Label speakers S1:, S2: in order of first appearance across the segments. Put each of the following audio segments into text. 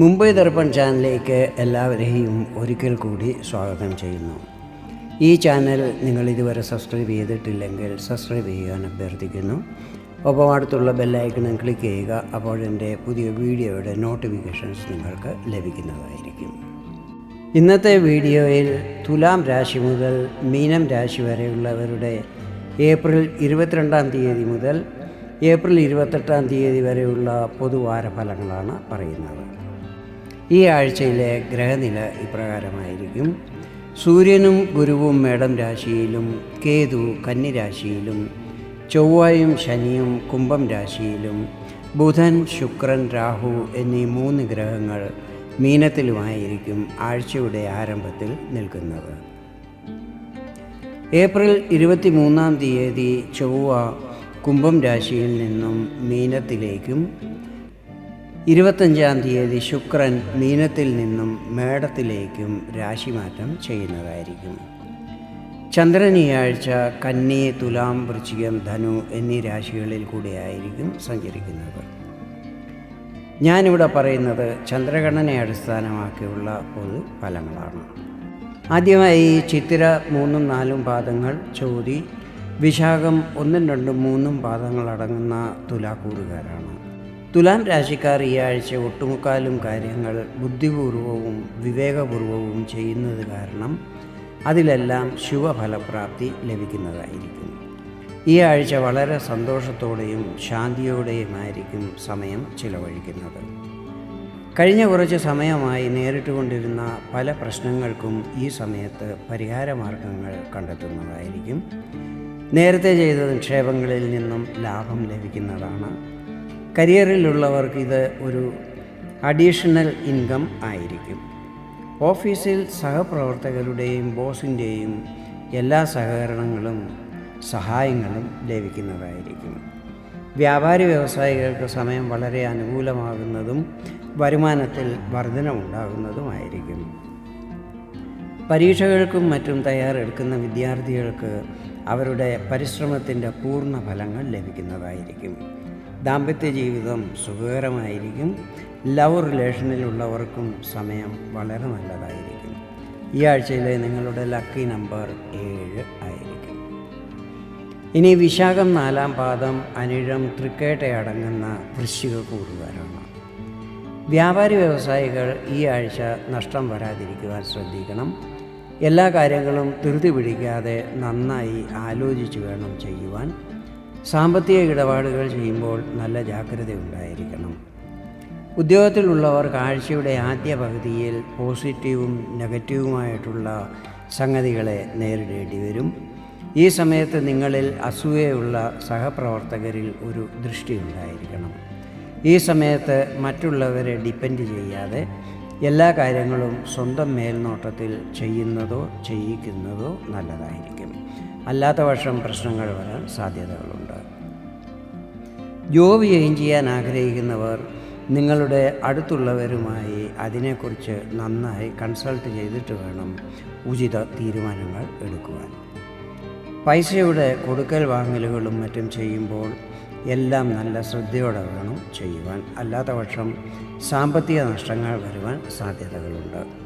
S1: മുംബൈ ദർപ്പൺ ചാനലിലേക്ക് എല്ലാവരെയും ഒരിക്കൽ കൂടി സ്വാഗതം ചെയ്യുന്നു. ഈ ചാനൽ നിങ്ങൾ ഇതുവരെ സബ്സ്ക്രൈബ് ചെയ്തിട്ടില്ലെങ്കിൽ സബ്സ്ക്രൈബ് ചെയ്യാൻ അഭ്യർത്ഥിക്കുന്നു. ഒപ്പം അടുത്തുള്ള ബെല്ലൈക്കണം ക്ലിക്ക് ചെയ്യുക അപ്പോൾ എന്റെ പുതിയ വീഡിയോയുടെ നോട്ടിഫിക്കേഷൻസ് നിങ്ങൾക്ക് ലഭിക്കുന്നതായിരിക്കും. ഇന്നത്തെ വീഡിയോയിൽ തുലാം രാശി മുതൽ മീനം രാശി വരെയുള്ളവരുടെ ഏപ്രിൽ ഇരുപത്തിരണ്ടാം തീയതി മുതൽ ഏപ്രിൽ ഇരുപത്തെട്ടാം തീയതി വരെയുള്ള പൊതുവാര ഫലങ്ങളാണ് പറയുന്നത്. ഈ ആഴ്ചയിലെ ഗ്രഹനില ഇപ്രകാരമായിരിക്കും. സൂര്യനും ഗുരുവും മേടം രാശിയിലും കേതു കന്നിരാശിയിലും ചൊവ്വായും ശനിയും കുംഭം രാശിയിലും ബുധൻ ശുക്രൻ രാഹു എന്നീ മൂന്ന് ഗ്രഹങ്ങൾ മീനത്തിലുമായിരിക്കും ആഴ്ചയുടെ ആരംഭത്തിൽ നിൽക്കുന്നത്. ഏപ്രിൽ ഇരുപത്തി മൂന്നാം തീയതി ചൊവ്വ കുംഭം രാശിയിൽ നിന്നും മീനത്തിലേക്കും ഇരുപത്തഞ്ചാം തീയതി ശുക്രൻ മീനത്തിൽ നിന്നും മേടത്തിലേക്കും രാശിമാറ്റം ചെയ്യുന്നതായിരിക്കും. ചന്ദ്രൻ ഈ ആഴ്ച കന്നി തുലാം വൃശ്ചികം ധനു എന്നീ രാശികളിൽ കൂടിയായിരിക്കും സഞ്ചരിക്കുന്നത്. ഞാനിവിടെ പറയുന്നത് ചന്ദ്രഗണനെ അടിസ്ഥാനമാക്കിയുള്ള പൊതു ഫലങ്ങളാണ്. ആദ്യമായി ചിത്തിര മൂന്നും നാലും പാദങ്ങൾ ചോതി വിശാഖം ഒന്നും രണ്ടും മൂന്നും പാദങ്ങൾ അടങ്ങുന്ന തുലാക്കൂറുകാരാണ് തുലാം രാശിക്കാർ ഈ ആഴ്ച ഒട്ടുമുക്കാലും കാര്യങ്ങൾ ബുദ്ധിപൂർവവും വിവേകപൂർവവും ചെയ്യുന്നത് കാരണം അതിലെല്ലാം ശുഭഫലപ്രാപ്തി ലഭിക്കുന്നതായിരിക്കും. ഈ ആഴ്ച വളരെ സന്തോഷത്തോടെയും ശാന്തിയോടെയുമായിരിക്കും സമയം ചിലവഴിക്കുന്നത്. കഴിഞ്ഞ കുറച്ച് സമയമായി നേരിട്ടുകൊണ്ടിരുന്ന പല പ്രശ്നങ്ങൾക്കും ഈ സമയത്ത് പരിഹാരമാർഗങ്ങൾ കണ്ടെത്തുന്നതായിരിക്കും. നേരത്തെ ചെയ്ത നിക്ഷേപങ്ങളിൽ നിന്നും ലാഭം ലഭിക്കുന്നതാണ് കരിയറിലുള്ളവർക്ക് ഇത് ഒരു അഡീഷണൽ ഇൻകം ആയിരിക്കും. ഓഫീസിൽ സഹപ്രവർത്തകരുടെയും ബോസിന്റെയും എല്ലാ സഹകരണങ്ങളും സഹായങ്ങളും ലഭിക്കുന്നതായിരിക്കും. വ്യാപാരി വ്യവസായികൾക്ക് സമയം വളരെ അനുകൂലമാകുന്നതും വരുമാനത്തിൽ വർധനമുണ്ടാകുന്നതുമായിരിക്കും പരീക്ഷകൾക്കും മറ്റും തയ്യാറെടുക്കുന്ന വിദ്യാർത്ഥികൾക്ക് അവരുടെ പരിശ്രമത്തിന്റെ പൂർണ ഫലങ്ങൾ ലഭിക്കുന്നതായിരിക്കും. ദാമ്പത്യ ജീവിതം സുഖകരമായിരിക്കും. ലവ് റിലേഷനിലുള്ളവർക്കും സമയം വളരെ നല്ലതായിരിക്കും. ഈ ആഴ്ചയിലെ നിങ്ങളുടെ ലക്കി നമ്പർ ഏഴ് ആയിരിക്കും. ഇനി വിശാഖം നാലാം പാദം അനിഴം തൃക്കേട്ടയടങ്ങുന്ന വൃശ്ചിക കൂറുകാരാണ്. വ്യാപാരി വ്യവസായികൾ ഈ ആഴ്ച നഷ്ടം വരാതിരിക്കുവാൻ ശ്രദ്ധിക്കണം. എല്ലാ കാര്യങ്ങളും ധൃതി പിടിക്കാതെ നന്നായി ആലോചിച്ച് വേണം ചെയ്യുവാൻ. സാമ്പത്തിക ഇടപാടുകൾ ചെയ്യുമ്പോൾ നല്ല ജാഗ്രത ഉണ്ടായിരിക്കണം. ഉദ്യോഗത്തിലുള്ളവർ കാഴ്ചയുടെ ആദ്യ പകുതിയിൽ പോസിറ്റീവും നെഗറ്റീവുമായിട്ടുള്ള സംഗതികളെ നേരിടേണ്ടി വരും. ഈ സമയത്ത് നിങ്ങളിൽ അസൂയയുള്ള സഹപ്രവർത്തകരിൽ ഒരു ദൃഷ്ടി ഉണ്ടായിരിക്കണം. ഈ സമയത്ത് മറ്റുള്ളവരെ ഡിപ്പെൻഡ് ചെയ്യാതെ എല്ലാ കാര്യങ്ങളും സ്വന്തം മേൽനോട്ടത്തിൽ ചെയ്യുന്നതോ ചെയ്യിക്കുന്നതോ നല്ലതായിരിക്കും. അല്ലാത്ത പ്രശ്നങ്ങൾ വരാൻ സാധ്യതകളുണ്ട്. ജോബ് ചെയ്യുകയും ചെയ്യാൻ ആഗ്രഹിക്കുന്നവർ നിങ്ങളുടെ അടുത്തുള്ളവരുമായി അതിനെക്കുറിച്ച് നന്നായി കൺസൾട്ട് ചെയ്തിട്ട് വേണം ഉചിത തീരുമാനങ്ങൾ എടുക്കുവാൻ. പൈസയുടെ കൊടുക്കൽ വാങ്ങലുകളും മറ്റും ചെയ്യുമ്പോൾ എല്ലാം നല്ല ശ്രദ്ധയോടെ വേണം ചെയ്യുവാൻ. അല്ലാത്ത പക്ഷം സാമ്പത്തിക നഷ്ടങ്ങൾ വരുവാൻ സാധ്യതകളുണ്ട്.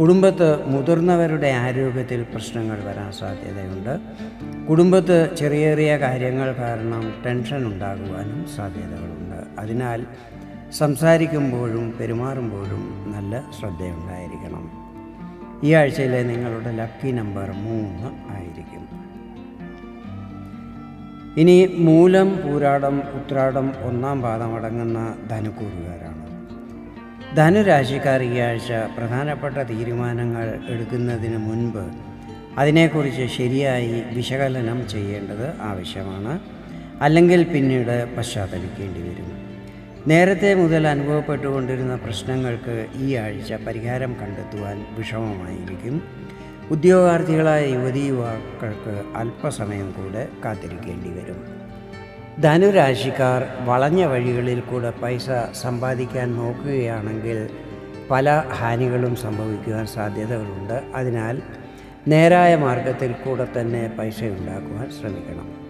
S1: കുടുംബത്ത് മുതിർന്നവരുടെ ആരോഗ്യത്തിൽ പ്രശ്നങ്ങൾ വരാൻ സാധ്യതയുണ്ട്. കുടുംബത്ത് ചെറിയ ചെറിയ കാര്യങ്ങൾ കാരണം ടെൻഷൻ ഉണ്ടാകുവാനും സാധ്യതകളുണ്ട്. അതിനാൽ സംസാരിക്കുമ്പോഴും പെരുമാറുമ്പോഴും നല്ല ശ്രദ്ധയുണ്ടായിരിക്കണം. ഈ ആഴ്ചയിലെ നിങ്ങളുടെ ലക്കി നമ്പർ മൂന്ന് ആയിരിക്കും. ഇനി മൂലം പൂരാടം ഉത്രാടം ഒന്നാം പാദം അടങ്ങുന്ന ധനുക്കൂറുകാരാണ്. ധനുരാശിക്കാർ ഈ ആഴ്ച പ്രധാനപ്പെട്ട തീരുമാനങ്ങൾ എടുക്കുന്നതിന് മുൻപ് അതിനെക്കുറിച്ച് ശരിയായി വിശകലനം ചെയ്യേണ്ടത് ആവശ്യമാണ്. അല്ലെങ്കിൽ പിന്നീട് പശ്ചാത്തലിക്കേണ്ടി വരും. നേരത്തെ മുതൽ അനുഭവപ്പെട്ടുകൊണ്ടിരുന്ന പ്രശ്നങ്ങൾക്ക് ഈ ആഴ്ച പരിഹാരം കണ്ടെത്തുവാൻ വിഷമമായിരിക്കും. ഉദ്യോഗാർത്ഥികളായ യുവതി യുവാക്കൾക്ക് അല്പസമയം കൂടെ കാത്തിരിക്കേണ്ടി വരും. ധനുരാശിക്കാർ വളഞ്ഞ വഴികളിൽ കൂടെ പൈസ സമ്പാദിക്കാൻ നോക്കുകയാണെങ്കിൽ പല ഹാനികളും സംഭവിക്കുവാൻ സാധ്യതകളുണ്ട്. അതിനാൽ നേരായ മാർഗത്തിൽ കൂടെ തന്നെ പൈസ ഉണ്ടാക്കുവാൻ ശ്രമിക്കണം.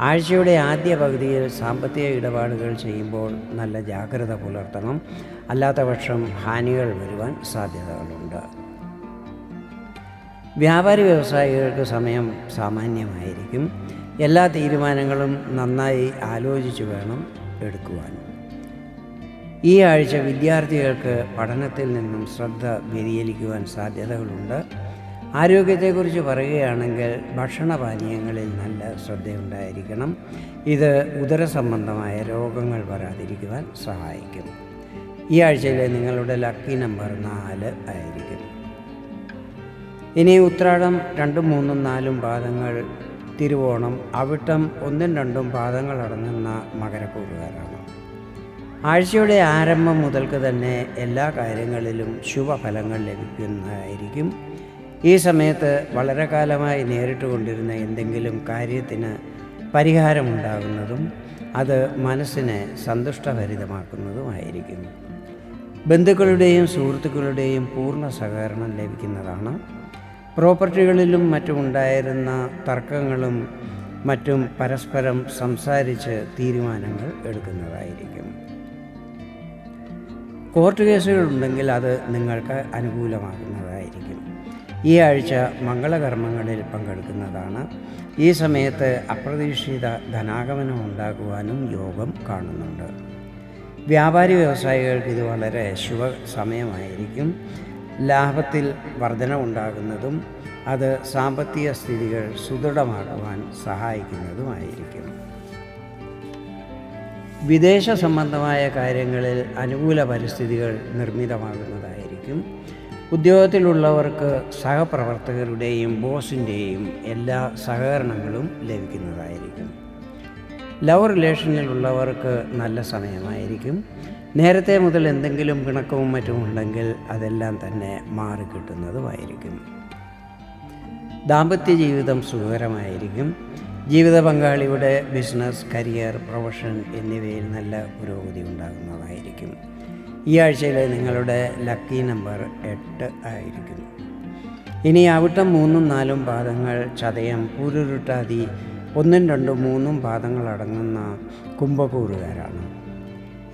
S1: ആഴ്ചയുടെ ആദ്യ പകുതിയിൽ സാമ്പത്തിക ഇടപാടുകൾ ചെയ്യുമ്പോൾ നല്ല ജാഗ്രത പുലർത്തണം. അല്ലാത്ത പക്ഷം ഹാനികൾ വരുവാൻ സാധ്യതകളുണ്ട്. വ്യാപാരി വ്യവസായികൾക്ക് സമയം സാമാന്യമായിരിക്കും. എല്ലാ തീരുമാനങ്ങളും നന്നായി ആലോചിച്ച് വേണം എടുക്കുവാൻ. ഈ ആഴ്ച വിദ്യാർത്ഥികൾക്ക് പഠനത്തിൽ നിന്നും ശ്രദ്ധ വ്യതിചലിക്കുവാൻ സാധ്യതകളുണ്ട്. ആരോഗ്യത്തെക്കുറിച്ച് പറയുകയാണെങ്കിൽ ഭക്ഷണപാനീയങ്ങളിൽ നല്ല ശ്രദ്ധയുണ്ടായിരിക്കണം. ഇത് ഉദരസംബന്ധമായ രോഗങ്ങൾ വരാതിരിക്കുവാൻ സഹായിക്കും. ഈ ആഴ്ചയിലെ നിങ്ങളുടെ ലക്കി നമ്പർ നാല് ആയിരിക്കും. ഇനി ഉത്രാടം രണ്ടും മൂന്നും നാലും പാദങ്ങൾ തിരുവോണം അവിട്ടം ഒന്നും രണ്ടും പാദങ്ങൾ അടങ്ങുന്ന മകരക്കൂറുകാരാണ്. ആഴ്ചയുടെ ആരംഭം മുതൽക്ക് തന്നെ എല്ലാ കാര്യങ്ങളിലും ശുഭഫലങ്ങൾ ലഭിക്കുന്നതായിരിക്കും. ഈ സമയത്ത് വളരെ കാലമായി നേരിട്ട് കൊണ്ടിരുന്ന എന്തെങ്കിലും കാര്യത്തിന് പരിഹാരമുണ്ടാകുന്നതും അത് മനസ്സിനെ സന്തുഷ്ടഭരിതമാക്കുന്നതുമായിരിക്കും. ബന്ധുക്കളുടെയും സുഹൃത്തുക്കളുടെയും പൂർണ സഹകരണം ലഭിക്കുന്നതാണ് പ്രോപ്പർട്ടികളിലും മറ്റുമുണ്ടായിരുന്ന തർക്കങ്ങളും മറ്റും പരസ്പരം സംസാരിച്ച് തീരുമാനങ്ങൾ എടുക്കുന്നതായിരിക്കും. കോർട്ട് കേസുകളുണ്ടെങ്കിൽ അത് നിങ്ങൾക്ക് അനുകൂലമാകുന്നതായിരിക്കും. ഈ ആഴ്ച മംഗളകർമ്മങ്ങളിൽ പങ്കെടുക്കുന്നതാണ്. ഈ സമയത്ത് അപ്രതീക്ഷിത ധനാഗമനം ഉണ്ടാകുവാനും യോഗം കാണുന്നുണ്ട്. വ്യാപാരി വ്യവസായികൾക്ക് ഇത് വളരെ ശുഭ സമയമായിരിക്കും. ലാഭത്തിൽ വർധനവുണ്ടാകുന്നതും അത് സാമ്പത്തിക സ്ഥിതികൾ സുദൃഢമാക്കുവാൻ സഹായിക്കുന്നതുമായിരിക്കും. വിദേശ സംബന്ധമായ കാര്യങ്ങളിൽ അനുകൂല പരിസ്ഥിതികൾ നിർമ്മിതമാകുന്നതായിരിക്കും. ഉദ്യോഗത്തിലുള്ളവർക്ക് സഹപ്രവർത്തകരുടെയും ബോസിന്റെയും എല്ലാ സഹകരണങ്ങളും ലഭിക്കുന്നതായിരിക്കും. ലവ് റിലേഷനിലുള്ളവർക്ക് നല്ല സമയമായിരിക്കും. നേരത്തെ മുതൽ എന്തെങ്കിലും പിണക്കവും മറ്റും ഉണ്ടെങ്കിൽ അതെല്ലാം തന്നെ മാറിക്കിട്ടുന്നതുമായിരിക്കും. ദാമ്പത്യ ജീവിതം സുഖകരമായിരിക്കും. ജീവിത പങ്കാളിയുടെ ബിസിനസ് കരിയർ പ്രൊഫഷൻ എന്നിവയിൽ നല്ല പുരോഗതി ഉണ്ടാകുന്നതായിരിക്കും. ഈ ആഴ്ചയിലെ നിങ്ങളുടെ ലക്കി നമ്പർ എട്ട് ആയിരിക്കും. ഇനി അവിട്ടം മൂന്നും നാലും പാദങ്ങൾ ചതയം പൂരുരുട്ടാതി ഒന്നും രണ്ടും മൂന്നും പാദങ്ങൾ അടങ്ങുന്ന കുംഭക്കൂറുകാരാണ്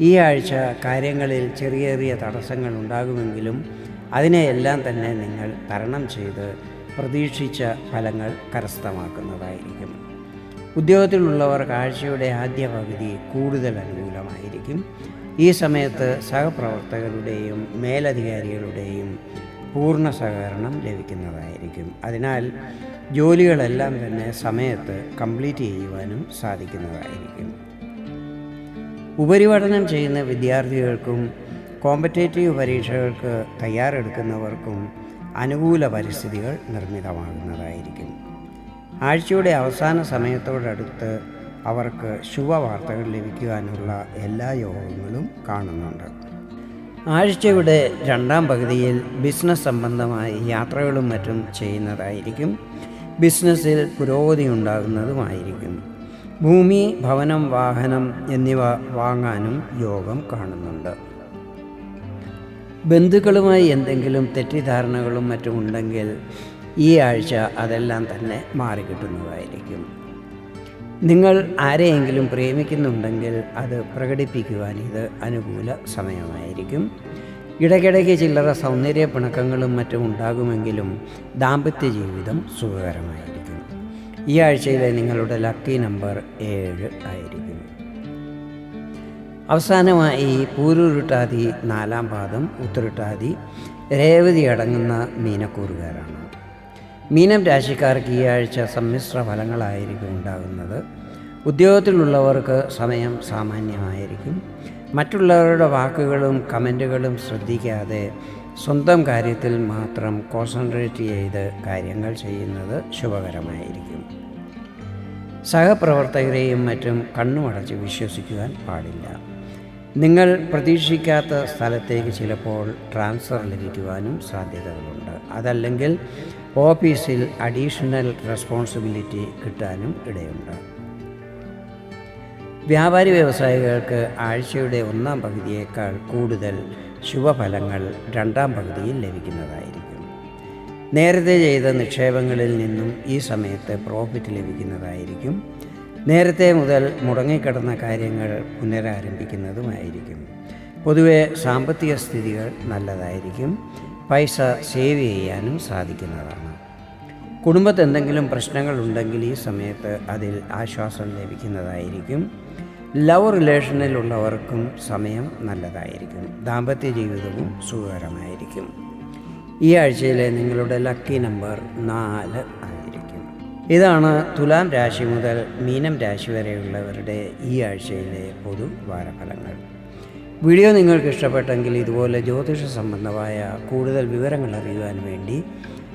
S1: ഈ ആഴ്ച കാര്യങ്ങളിൽ ചെറിയ ചെറിയ തടസ്സങ്ങൾ ഉണ്ടാകുമെങ്കിലും അതിനെയെല്ലാം തന്നെ നിങ്ങൾ തരണം ചെയ്ത് പ്രതീക്ഷിച്ച ഫലങ്ങൾ കരസ്ഥമാക്കുന്നതായിരിക്കും. ഉദ്യോഗത്തിലുള്ളവർക്ക് ആഴ്ചയുടെ ആദ്യ പകുതി കൂടുതൽ അനുകൂലമായിരിക്കും. ഈ സമയത്ത് സഹപ്രവർത്തകരുടെയും മേലധികാരികളുടെയും പൂർണ സഹകരണം ലഭിക്കുന്നതായിരിക്കും. അതിനാൽ ജോലികളെല്ലാം തന്നെ സമയത്ത് കംപ്ലീറ്റ് ചെയ്യുവാനും സാധിക്കുന്നതായിരിക്കും. ഉപരിപഠനം ചെയ്യുന്ന വിദ്യാർത്ഥികൾക്കും കോമ്പറ്റേറ്റീവ് പരീക്ഷകൾക്ക് തയ്യാറെടുക്കുന്നവർക്കും അനുകൂല പരിസ്ഥിതികൾ നിർമ്മിതമാകുന്നതായിരിക്കും. ആഴ്ചയുടെ അവസാന സമയത്തോടടുത്ത് അവർക്ക് ശുഭവാർത്തകൾ ലഭിക്കുവാനുള്ള എല്ലാ യോഗങ്ങളും കാണുന്നുണ്ട്. ആഴ്ചയുടെ രണ്ടാം പകുതിയിൽ ബിസിനസ് സംബന്ധമായി യാത്രകളും മറ്റും ചെയ്യുന്നതായിരിക്കും. ബിസിനസ്സിൽ പുരോഗതി ഉണ്ടാകുന്നതുമായിരിക്കും. ഭൂമി ഭവനം വാഹനം എന്നിവ വാങ്ങാനും യോഗം കാണുന്നുണ്ട്. ബന്ധുക്കളുമായി എന്തെങ്കിലും തെറ്റിദ്ധാരണകളും മറ്റും ഉണ്ടെങ്കിൽ ഈ ആഴ്ച അതെല്ലാം തന്നെ മാറിക്കിട്ടുന്നതായിരിക്കും. നിങ്ങൾ ആരെയെങ്കിലും പ്രേമിക്കുന്നുണ്ടെങ്കിൽ അത് പ്രകടിപ്പിക്കുവാൻ ഇത് അനുകൂല സമയമായിരിക്കും. ഇടയ്ക്കിടയ്ക്ക് ചില്ലറ സൗന്ദര്യ പിണക്കങ്ങളും മറ്റും ഉണ്ടാകുമെങ്കിലും ദാമ്പത്യ ജീവിതം സുഖകരമായിരിക്കും ഈ ആഴ്ചയിലെ നിങ്ങളുടെ ലക്കി നമ്പർ ഏഴ് ആയിരിക്കും അവസാനമായി പൂരുരുട്ടാതി നാലാം പാദം ഉത്തരുട്ടാതി രേവതി അടങ്ങുന്ന മീനക്കൂറുകാരാണ്. മീനം രാശിക്കാർക്ക് ഈ ആഴ്ച സമ്മിശ്ര ഫലങ്ങളായിരിക്കും ഉണ്ടാകുന്നത്. ഉദ്യോഗത്തിലുള്ളവർക്ക് സമയം സാമാന്യമായിരിക്കും. മറ്റുള്ളവരുടെ വാക്കുകളും കമന്റുകളും ശ്രദ്ധിക്കാതെ സ്വന്തം കാര്യത്തിൽ മാത്രം കോൺസെൻട്രേറ്റ് ചെയ്ത് കാര്യങ്ങൾ ചെയ്യുന്നത് ശുഭകരമായിരിക്കും. സഹപ്രവർത്തകരെയും മറ്റും കണ്ണുമടച്ച് വിശ്വസിക്കുവാൻ പാടില്ല. നിങ്ങൾ പ്രതീക്ഷിക്കാത്ത സ്ഥലത്തേക്ക് ചിലപ്പോൾ ട്രാൻസ്ഫർ ലഭിക്കുവാനും സാധ്യതകളുണ്ട്. അതല്ലെങ്കിൽ ഓഫീസിൽ അഡീഷണൽ റെസ്പോൺസിബിലിറ്റി കിട്ടാനും ഇടയുണ്ട്. വ്യാപാരി വ്യവസായികൾക്ക് ആഴ്ചയുടെ ഒന്നാം പകുതിയേക്കാൾ കൂടുതൽ ശുഭഫലങ്ങൾ രണ്ടാം പകുതിയിൽ ലഭിക്കുന്നതായിരിക്കും. നേരത്തെ ചെയ്ത നിക്ഷേപങ്ങളിൽ നിന്നും ഈ സമയത്ത് പ്രോഫിറ്റ് ലഭിക്കുന്നതായിരിക്കും. നേരത്തെ മുതൽ മുടങ്ങിക്കിടന്ന കാര്യങ്ങൾ പുനരാരംഭിക്കുന്നതുമായിരിക്കും. പൊതുവെ സാമ്പത്തിക സ്ഥിതികൾ നല്ലതായിരിക്കും. പൈസ സേവ് ചെയ്യാനും സാധിക്കുന്നതാണ്. കുടുംബത്ത് എന്തെങ്കിലും പ്രശ്നങ്ങളുണ്ടെങ്കിൽ ഈ സമയത്ത് അതിൽ ആശ്വാസം ലഭിക്കുന്നതായിരിക്കും. ലവ് റിലേഷനിലുള്ളവർക്കും സമയം നല്ലതായിരിക്കും. ദാമ്പത്യ ജീവിതവും സുഖകരമായിരിക്കും. ഈ ആഴ്ചയിലെ നിങ്ങളുടെ ലക്കി നമ്പർ നാല് ആയിരിക്കും. ഇതാണ് തുലാം രാശി മുതൽ മീനം രാശി വരെയുള്ളവരുടെ ഈ ആഴ്ചയിലെ പൊതു വാരഫലങ്ങൾ. വീഡിയോ നിങ്ങൾക്ക് ഇഷ്ടപ്പെട്ടെങ്കിൽ ഇതുപോലെ ജ്യോതിഷ സംബന്ധമായ കൂടുതൽ വിവരങ്ങൾ അറിയുവാൻ വേണ്ടി